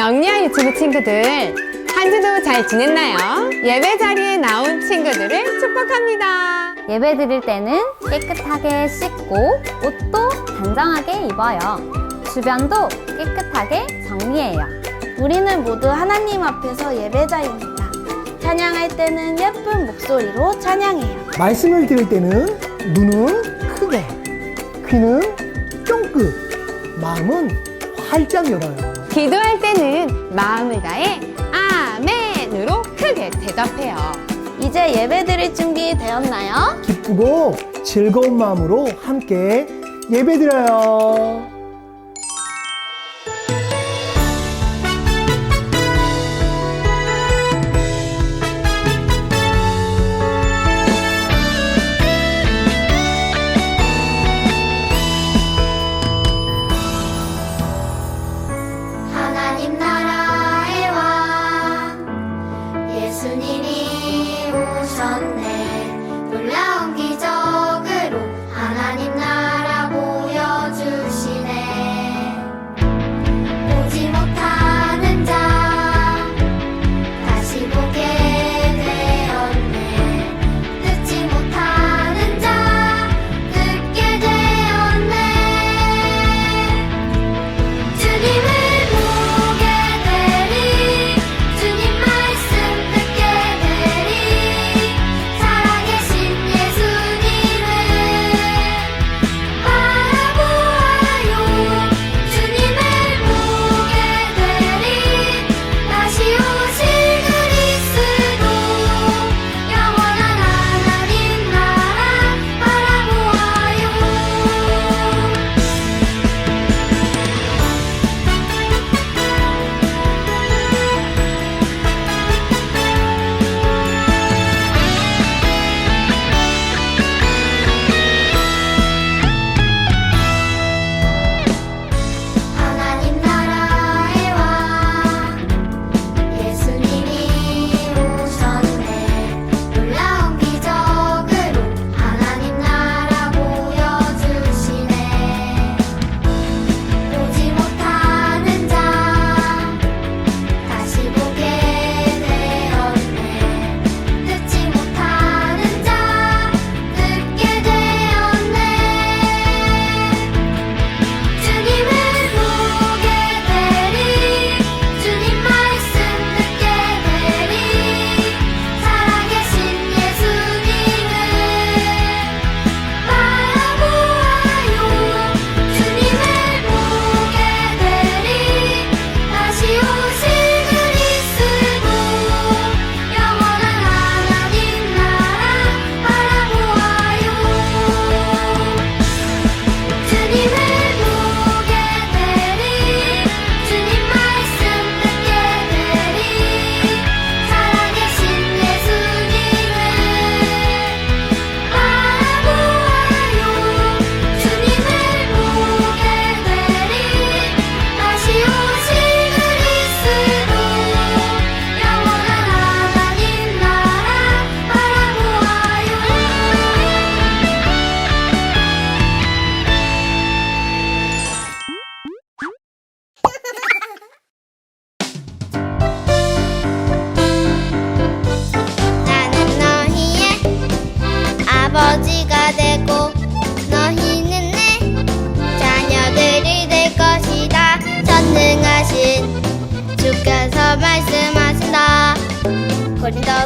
영리한 유튜브 친구들 한 주도 잘 지냈나요? 예배 자리에 나온 친구들을 축복합니다. 예배 드릴 때는 깨끗하게 씻고 옷도 단정하게 입어요. 주변도 깨끗하게 정리해요. 우리는 모두 하나님 앞에서 예배자입니다. 찬양할 때는 예쁜 목소리로 찬양해요. 말씀을 들을 때는 눈은 크게, 귀는 쫑긋, 마음은 활짝 열어요. 기도할 때는 마음을 다해 아멘으로 크게 대답해요. 이제 예배 드릴 준비 되었나요? 기쁘고 즐거운 마음으로 함께 예배 드려요. 예수님이 오셨네. 놀라운 기적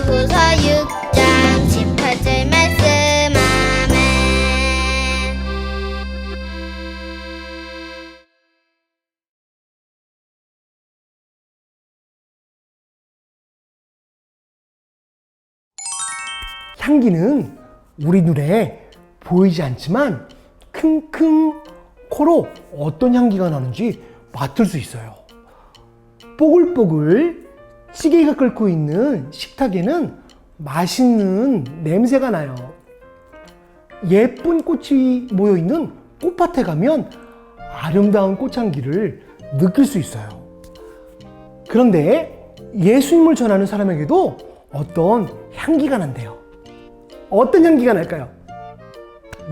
후서 6장 18절 말씀 향기는 우리 눈에 보이지 않지만 킁킁 코로 어떤 향기가 나는지 맡을 수 있어요. 뽀글뽀글 찌개가 끓고 있는 식탁에는 맛있는 냄새가 나요. 예쁜 꽃이 모여 있는 꽃밭에 가면 아름다운 꽃향기를 느낄 수 있어요. 그런데 예수님을 전하는 사람에게도 어떤 향기가 난대요. 어떤 향기가 날까요?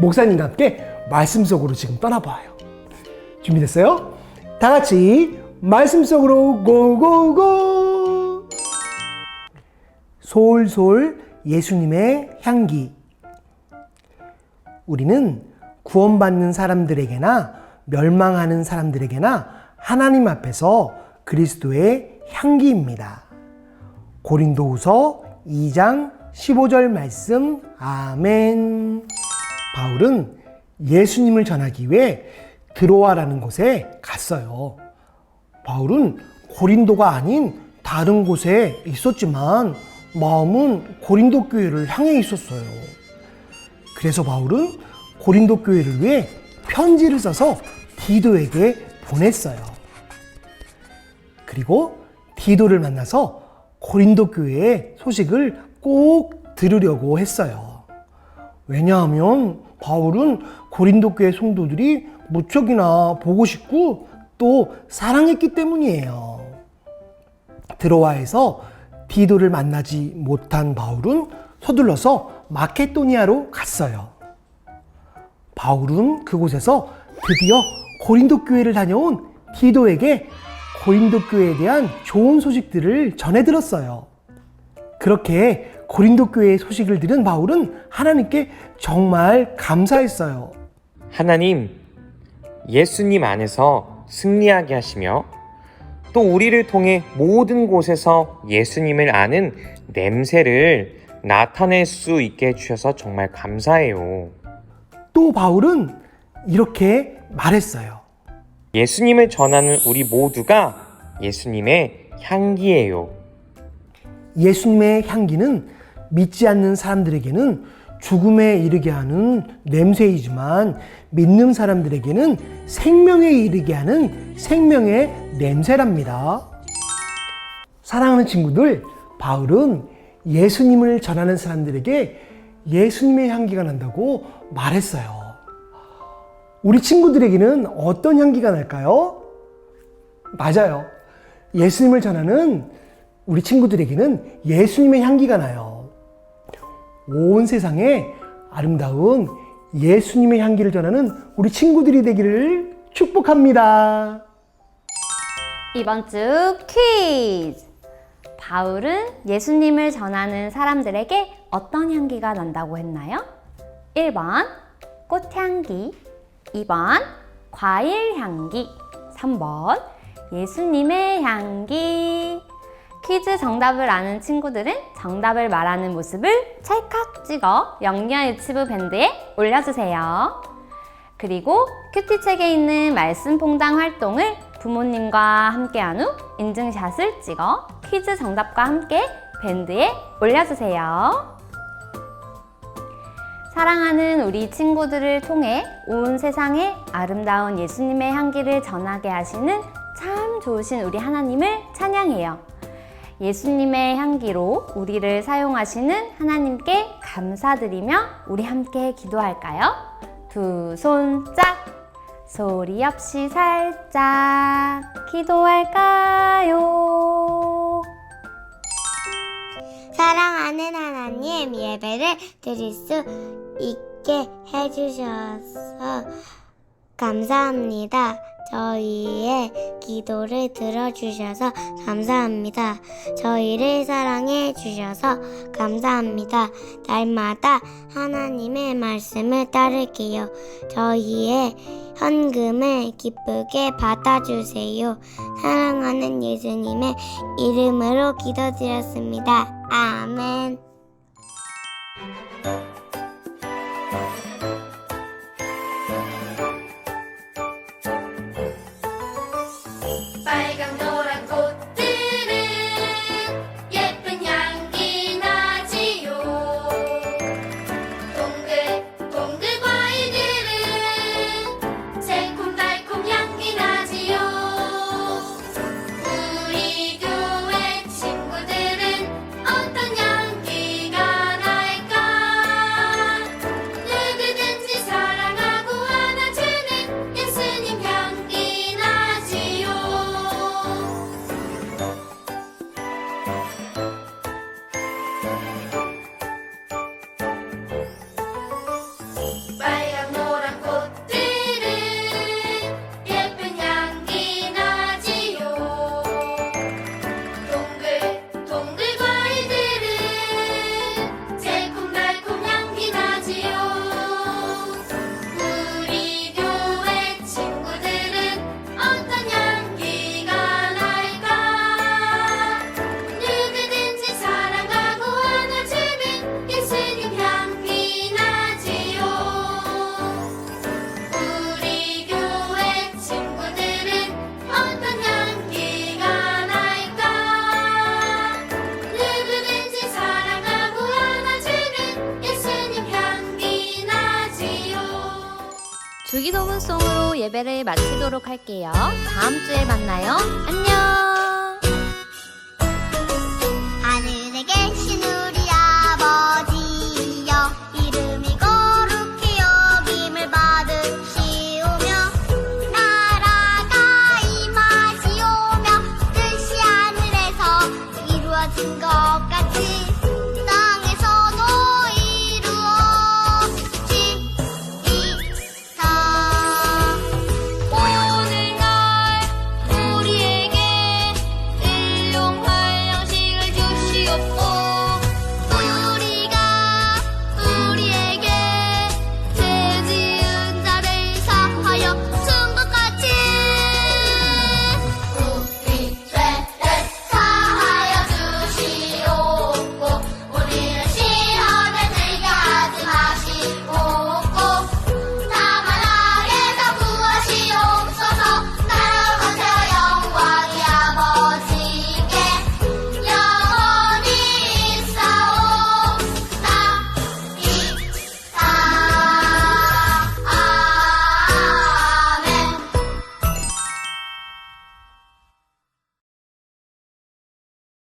목사님과 함께 말씀 속으로 지금 떠나봐요. 준비됐어요? 다 같이 말씀 속으로 고고고! 솔솔 예수님의 향기. 우리는 구원받는 사람들에게나 멸망하는 사람들에게나 하나님 앞에서 그리스도의 향기입니다. 고린도후서 2장 15절 말씀 아멘. 바울은 예수님을 전하기 위해 드로아라는 곳에 갔어요. 바울은 고린도가 아닌 다른 곳에 있었지만 마음은 고린도 교회를 향해 있었어요. 그래서 바울은 고린도 교회를 위해 편지를 써서 디도에게 보냈어요. 그리고 디도를 만나서 고린도 교회의 소식을 꼭 들으려고 했어요. 왜냐하면 바울은 고린도 교회 성도들이 무척이나 보고 싶고 또 사랑했기 때문이에요. 드로아에서 디도를 만나지 못한 바울은 서둘러서 마케도니아로 갔어요. 바울은 그곳에서 드디어 고린도 교회를 다녀온 디도에게 고린도 교회에 대한 좋은 소식들을 전해 들었어요. 그렇게 고린도 교회의 소식을 들은 바울은 하나님께 정말 감사했어요. 하나님, 예수님 안에서 승리하게 하시며 또 우리를 통해 모든 곳에서 예수님을 아는 냄새를 나타낼 수 있게 해주셔서 정말 감사해요. 또 바울은 이렇게 말했어요. 예수님을 전하는 우리 모두가 예수님의 향기예요. 예수님의 향기는 믿지 않는 사람들에게는 죽음에 이르게 하는 냄새이지만 믿는 사람들에게는 생명에 이르게 하는 생명의 냄새랍니다. 사랑하는 친구들, 바울은 예수님을 전하는 사람들에게 예수님의 향기가 난다고 말했어요. 우리 친구들에게는 어떤 향기가 날까요? 맞아요. 예수님을 전하는 우리 친구들에게는 예수님의 향기가 나요. 온 세상에 아름다운 예수님의 향기를 전하는 우리 친구들이 되기를 축복합니다. 이번 주 퀴즈! 바울은 예수님을 전하는 사람들에게 어떤 향기가 난다고 했나요? 1번 꽃향기, 2번 과일 향기, 3번 예수님의 향기. 퀴즈 정답을 아는 친구들은 정답을 말하는 모습을 찰칵 찍어 영리한 유치부 밴드에 올려주세요. 그리고 큐티책에 있는 말씀 퐁당 활동을 부모님과 함께한 후 인증샷을 찍어 퀴즈 정답과 함께 밴드에 올려주세요. 사랑하는 우리 친구들을 통해 온 세상에 아름다운 예수님의 향기를 전하게 하시는 참 좋으신 우리 하나님을 찬양해요. 예수님의 향기로 우리를 사용하시는 하나님께 감사드리며 우리 함께 기도할까요? 두 손 짝! 소리 없이 살짝 기도할까요? 사랑하는 하나님 예배를 드릴 수 있게 해주셔서 감사합니다. 저희의 기도를 들어주셔서 감사합니다. 저희를 사랑해 주셔서 감사합니다. 날마다 하나님의 말씀을 따를게요. 저희의 헌금을 기쁘게 받아주세요. 사랑하는 예수님의 이름으로 기도드렸습니다. 아멘. 예배를 마치도록 할게요. 다음 주에 만나요. 안녕!